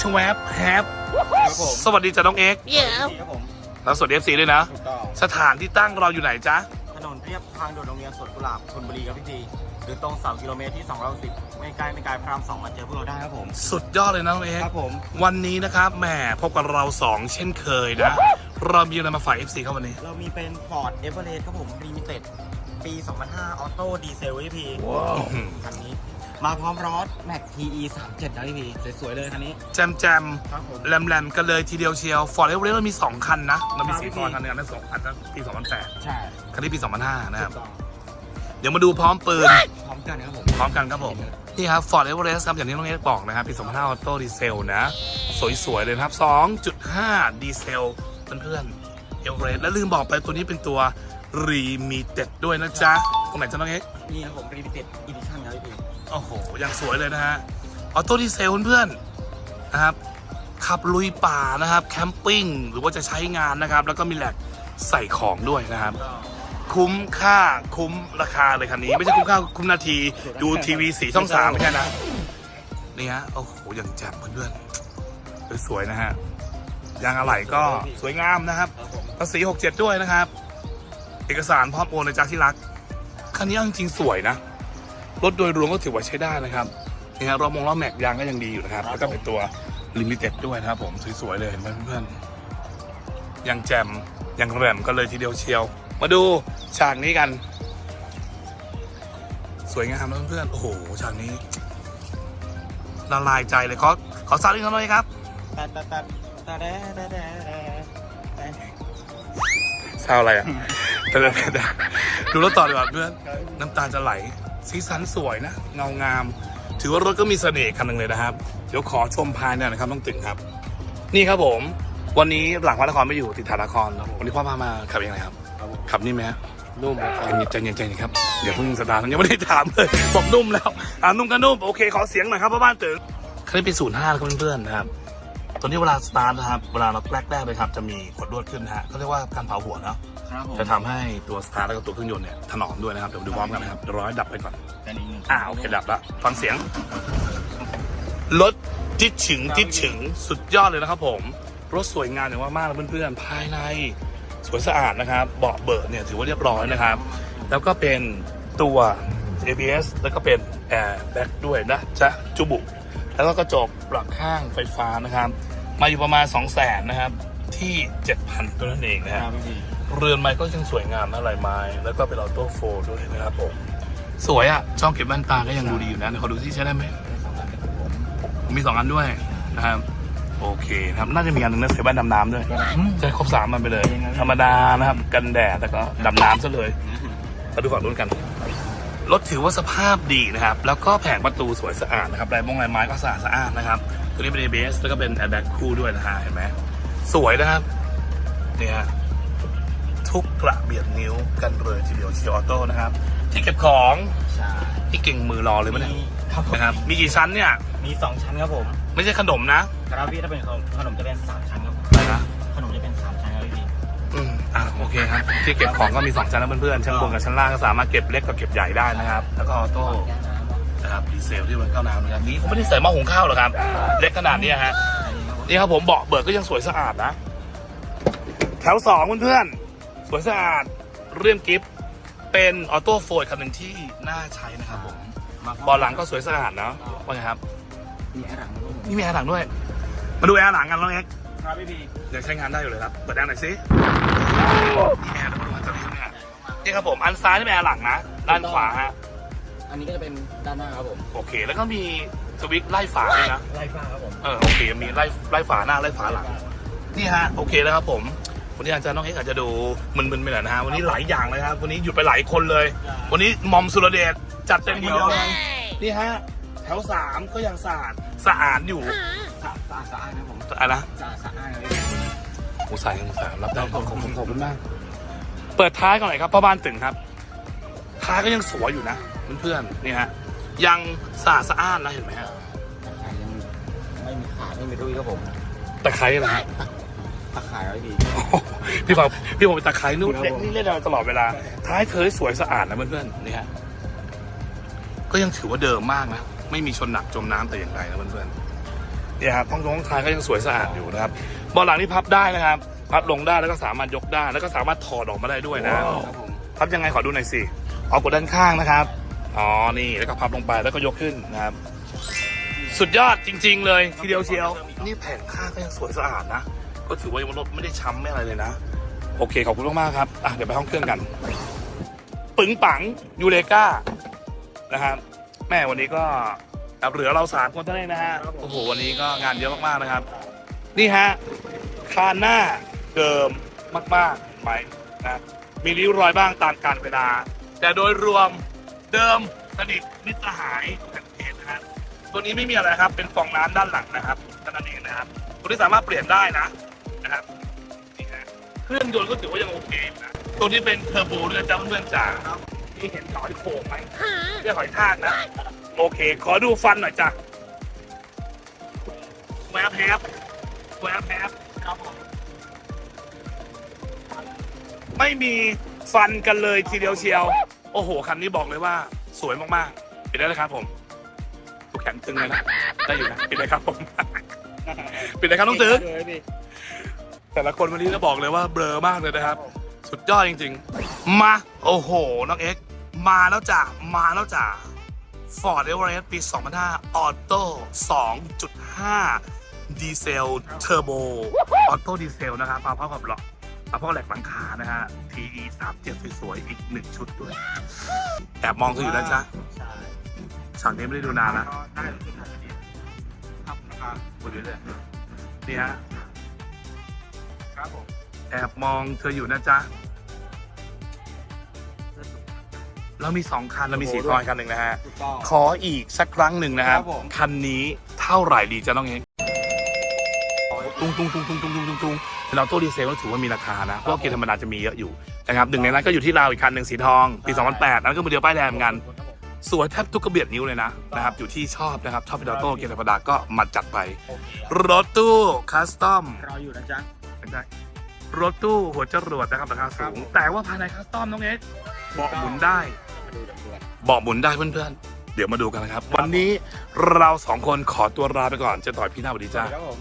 ชวบแฮปครับผมสวัสดีจ้ะน้องเอ็กซ์นี่ครับผมแล้วสวัสดีเอฟซีด้วยนะ ถูกต้องสถานที่ตั้งเราอยู่ไหนจ๊ะ ถนนเรียบทางด่วนโรงเรียนสวนกุหลาบชลบุรีครับพี่ทีหรือตรงเสากิโลเมตรที่ 210 ไม่ไกลไม่ไกลพระรามสองมาเจอพวกเราได้ครับผมสุดยอดเลยนะน้องเอ็กคซ์รับผมวันนี้นะครับแหมพบกับเราสองเช่นเคยนะ เรามีอะไรมาฝาก FC ครับวันนี้ เรามีเป็น Ford Everest ครับผมรีมิเต็ดปี 2005 ออโต้ดีเซลพี่พีอื้อหือคันนี้ มาพร้อมรถ Max TE 37นะพี่พีสวยๆเลยคันนี้ แจมแจมครับผม แหลมแหลมๆกันเลยทีเดียวเชียวฟอร์ดเอเวอเรสต์เรามี 2 คันนะเรามีครับสีทองคันหนึงอันนั้นสองอันนั้นปี2008ใช่คันนี้ปี 2005 นะครับ ถูกต้องเดี๋ยวมาดูพร้อมปืน พร้อมกันครับผมพร้อมกันครับผม นี่ครับ Ford Everest ครับ อย่างที่น้องเอสบอกนะครับปี2005ออโต้ดีเซลนะ สวย ๆ เลยนะครับ 2.5 ดีเซลเพื่อนๆ Everest และลืมบอกไปตัวนี้เป็นตัว Limited ด้วยนะจ๊ะตรงไหนจ๊ะน้องเอ็กนี่ครับผมรีมิเต็ดอีดิชั่นครับพี่พี โอ้โหยังสวยเลยนะฮะออโต้ดีเซลเพื่อนๆนะครับ ขับลุยป่านะครับแคมปิ้งหรือว่าจะใช้งานนะครับ แล้วก็มีแหลกใส่ของด้วยนะครับ คุ้มค่าคุ้มราคาเลยคันนี้ ไม่ใช่คุ้มค่าคุ้มนาทีดูทีวีสีช่องสามไม่ใช่นะนี่ฮะโอ้โหอย่างแจ่มเพื่อนๆสวยๆนะฮะยางอะไหล่ก็สวยงามนะครับภาษี67ด้วยนะครับ เอกสารพร้อมโอนนะจ๊ะที่รักคันนี้เอาจริงๆสวยนะ รถโดยรวมก็ถือว่าใช้ได้นะครับนี่ฮะรอบมองล้อแม็กยางก็ยังดีอยู่นะครับ แล้วก็เป็นตัวลิมิเต็ดด้วยนะครับผมสวยๆเลยเห็นไหมเพื่อนๆยังแจ่มยังแรมกันเลยทีเดียวเชียว มาดูฉากนี้กัน สวยงามนะเพื่อนๆโอ้โหฉากนี้ละลายใจเลยขอขอซาวด์อีกหน่อยครับตัดตัดตัดตัดแดดแดดแดดแดดซาวอะไรอะแต่แต่แต่ดูรถต่อดีกว่าเพื่อนน้ำตาจะไหล สีสันสวยนะ เงางาม ถือว่ารถก็มีเสน่ห์คันหนึ่งเลยนะครับ เดี๋ยวขอชมภายในหนะครับต้องตึงครับ นี่ครับผม วันนี้หลังพระนครไม่อยู่ติดฐานนครวันนี้พ่อพามาขับยังไงครับครับผมขับนี่ไหมฮะนุ่มครับใจเย็นใจเย็นใจเย็นครับ เดี๋ยวเพิ่งสตาร์ทยังไม่ได้ถามเลยบอกนุ่มแล้วอ่านุ่มก็นุ่มโอเคขอเสียงหน่อยครับพ่อบ้านตึงคันนี้เป็นศูนย์ห้าครับเพื่อนๆนะครับ ตอนนี้เวลาสตาร์ทนะครับ เวลาเราแรกๆเลยครับ จะมีขดลวดขึ้นนะฮะเขาเรียกว่าการเผาหัวเนาะ ครับผมจะทำให้ตัวสตาร์ทแล้วก็ตัวเครื่องยนต์เนี่ยถนอมด้วยนะครับ เดี๋ยวมาดูพร้อมกันนะครับเดี๋ยวร้อยดับไปก่อน เป็นอีกหนึ่งอ่าโอเคดับละฟังเสียง รถจิดฉึงจิดฉึงสุดยอดเลยนะครับผม รถสวยงามอย่างมากๆเลยเพื่อนๆภายใน สวยสะอาดนะครับ เบาะเบิร์เนี่ยถือว่าเรียบร้อยนะครับ แล้วก็เป็นตัว ABS แล้วก็เป็น Air Bag ด้วยนะจ๊ะจุบุ แล้วก็กระจกปรับข้างไฟฟ้านะครับ มาอยู่ประมาณ 2 0 0แสนนะครับ ที่ 7,000ตัวนั่นเองนะคครัรับบพี่เรือนไม้ก็ยังสวยงามนะลายไม้ แล้วก็เป็นออโต้โฟลด้วยนะครับผม สวยอะ่ะช่องเก็บแว่นตาก็ยังดูดีอยู่นะเดี๋ยวขอดูที่ใช้ได้ไหมมีสองอันด้วยนะครับโอเคนะครับน่าจะมีอันหนึ่งนะใส่แว่นดำน้ำด้วยใช้ครบสามมันไปเลย ธรรมดานะครับ กันแดดแต่ก็ดำน้ำซะเลยมาดูฝั่งนู้นกัน รถถือว่าสภาพดีนะครับ แล้วก็แผงประตูสวยสะอาดนะครับลายมงลายไม้ก็สะอาดสะอาดนะครับ ตัวนี้เป็น ABS แล้วก็เป็น airbag คู่ด้วยนะฮะเห็นไหมสวยนะครับเนี่ยฮะทุกกระเบียดนิ้วกันเลยทีเดียวเชียวออโต้นะครับ ที่เก็บของใช่ที่เก่งมือรอเลยมั้ยเนี่ยมีครับผมนะครับมีกี่ชั้นเนี่ย มีสองชั้นครับผม ไม่ใช่ขนมนะครับพี่ถ้าเป็นขนมขนมจะเป็นสามชั้นครับผม อะโอเคครับที่เก็บของก็มีสองชั้นนะเพื่อนๆชั้นบนกับชั้นล่างก็สามารถเก็บเล็กกับเก็บใหญ่ได้นะครับ แล้วก็ออโต้นะครับดีเซลที่มันเข้าน้ำนะครับนี่เขาไม่ได้ใส่หม้อหุงข้าวหรอกครับ เล็กขนาดเนี้ยฮะนี่ครับผมเบาะเบิกก็ยังสวยสะอาดนะ แถวสองเพื่อนๆสวยสะอาดเรียมกิฟต์เป็นออโต้โฟลด์คันหนึ่งที่น่าใช้นะครับผมเบาะหลังก็สวยสะอาดเนาะว่าไงครับมีแอร์หลังครับผมนี่มีแอร์หลังด้วย มาดูแอร์หลังกันน้องเอ็กซ์ ครับพี่พียังใช้งานได้อยู่เลยครับ เปิดแอร์หน่อยสินี่แอร์นะมันจะมีเนี่ยนี่ครับผมอันซ้ายนี่เป็นแอร์หลังนะ ด้านขวาฮะ อันนี้ก็จะเป็นด้านหน้าครับผม โอเค แล้วก็มีสวิตช์ไล่ฝาด้วยนะ ไล่ฟ้าครับผม เออโอเค มีไล่ไล่ฝาหน้าไล่ฝาหลัง นี่ฮะ โอเคแล้วครับผมวันนี้อาจารย์น้องเอ็กซ์อาจจะดูมึนๆไปหน่อยนะฮะ วันนี้หลายอย่างเลยครับ วันนี้หยุดไปหลายคนเลย วันนี้มอมสุรเดชจัดเต็มคนเดียวเลยนี่ฮะ แถวสามก็ยังสะอาดสะอาดอยู่สะสะสะอาดครับผม อะไรนะสะสะอาดครับอุตส่าห์ยังอุตส่าห์รับได้ขอบคุณขอบคุณมาก เปิดท้ายก่อนหน่อยครับพ่อบ้านตึงครับ ท้ายก็ยังสวยอยู่นะเพื่อนๆนี่ฮะยังสะอาดสะอ้านนะเห็นไหมฮะตะข่ายยังไม่มีขาดไม่มีรุ่ยครับผมตะไคร้นะฮะตะข่ายไว้ดี พี่ฟังพี่ผมเป็นตะไคร้นู่นครับเล่นผมนี่เล่นเราตลอดเวลา ท้ายเธอสวยสะอาดนะเพื่อนๆนี่ฮะก็ยังถือว่าเดิมมากนะไม่มีชนหนักจมน้ำแต่อย่างใดนะเพื่อนๆ เนี่ยครับท้องท้องท้ายก็ยังสวยสะอาดอยู่นะครับเบาะหลังนี่พับได้นะครับพับลงได้แล้วก็สามารถยกได้แล้วก็สามารถถอดออกมาได้ด้วยนะครับผมพับยังไงขอดูหน่อยสิเอากดด้านข้างนะครับอ๋อนี่แล้วก็พับลงไปแล้วก็ยกขึ้นนะครับ สุดยอดจริง ๆ เลยทีเดียวเชียว นี่แผงข้างก็ยังสวยสะอาดนะ ก็ถือว่ายังรถไม่ได้ช้ำไม่อะไรเลยนะ โอเคขอบคุณมากๆครับอะเดี๋ยวไปห้องเครื่องกัน ปึงปังยูเลกานะครับแม่วันนี้ก็ เหลือเราสามคนเท่านั้นนะฮะโอ้โหวันนี้ก็งานเยอะมากๆนะครับ นี่ฮะคานหน้าเดิมมากๆไปนะมีริ้วรอยบ้างตามกาลเวลา แต่โดยรวมเดิมสนิทมิตรหายสังเกตนะฮะตัวนี้ไม่มีอะไรครับ เป็นฟองน้ำด้านหลังนะครับนั่นเองนะครับตัวนี้สามารถเปลี่ยนได้นะนะครับนี่ฮะเครื่องยนต์ก็ถือว่ายังโอเคอยู่นะตัวนี้เป็นเทอร์โบด้วยนะจ้าเพื่อนๆจ๋าที่เห็นหอยโขงไหมเรียกหอยทากนะ โอเค ขอดูฟันหน่อยจ้ะแวบแฮปแวบแฮปครับผมไม่มีฟันกันเลยทีเดียวเชียว โอ้โหคันนี้บอกเลยว่า สวยมากๆปิดได้เลยครับผมถูกแขนตึงเลยนะได้อยู่นะปิดเลยครับผมปิดเลยครับน้องตึกเลยพี่แต่ละคนวันนี้จะบอกเลยว่าเบลอมากเลยนะครับ สุดยอดจริง ๆ มา โอ้โห น้องเอ็กซ์มาแล้วจ้ะมาแล้วจ้ะ Ford Everest ปี 2005 Auto 2.5 ดีเซลเทอร์โบออโต้ดีเซลนะครับมาพร้อมกับหลอกมาพร้อมกับแหลกหลังคานะฮะ TE 37สวยๆอีกหนึ่งชุดด้วย แอบมองเธออยู่นะจ๊ะใช่ฉากนี้ไม่ได้ดูนานละได้เลยที่ถ่ายดีครับนะครับพูดอยู่เลยนี่ฮะ ครับผม แอบมองเธออยู่นะจ๊ะ เรามีสองคัน เรามีสีทองคันหนึ่งนะฮะ ถูกต้อง ขออีกสักครั้งหนึ่งนะครับ ครับผม คันนี้เท่าไหร่ดีจะต้องเองตุ้งตุ้งตุ้งตุ้งตุ้งตุ้งตุ้งตุ้งเป็นออโต้ดีเซลก็ถือว่ามีราคานะ เพราะว่าเกียร์ธรรมดาจะมีเยอะอยู่นะครับหนึ่งในนั้นก็อยู่ที่เราวอีกคันหนึ่งสีทอง ปี 2008นั้นก็มือเดียวป้ายแดงเหมือนกัน สวยแทบทุกกระเบียดนิ้วเลยนะนะครับ อยู่ที่ชอบนะครับ ชอบเป็นออโต้เกียร์ธรรมดาก็มาจัดไป โอเครถตู้คัสตอม รออยู่นะจ๊ะ ไม่ใช่รถตู้หัวจรวดนะครับราคาครัสูบงผมแต่ว่าภายในคัสตอมน้องเอ็กซ์เบาะหมุนได้มา ดูด่วนเบาะหมุนได้เพื่อนๆ เดี๋ยวมาดูกันนะครับ วันนี้เราสองคนขอตัวลาไปก่อนเจะต่อยพี่หน้าสวัสดีๆจ้า ครับผม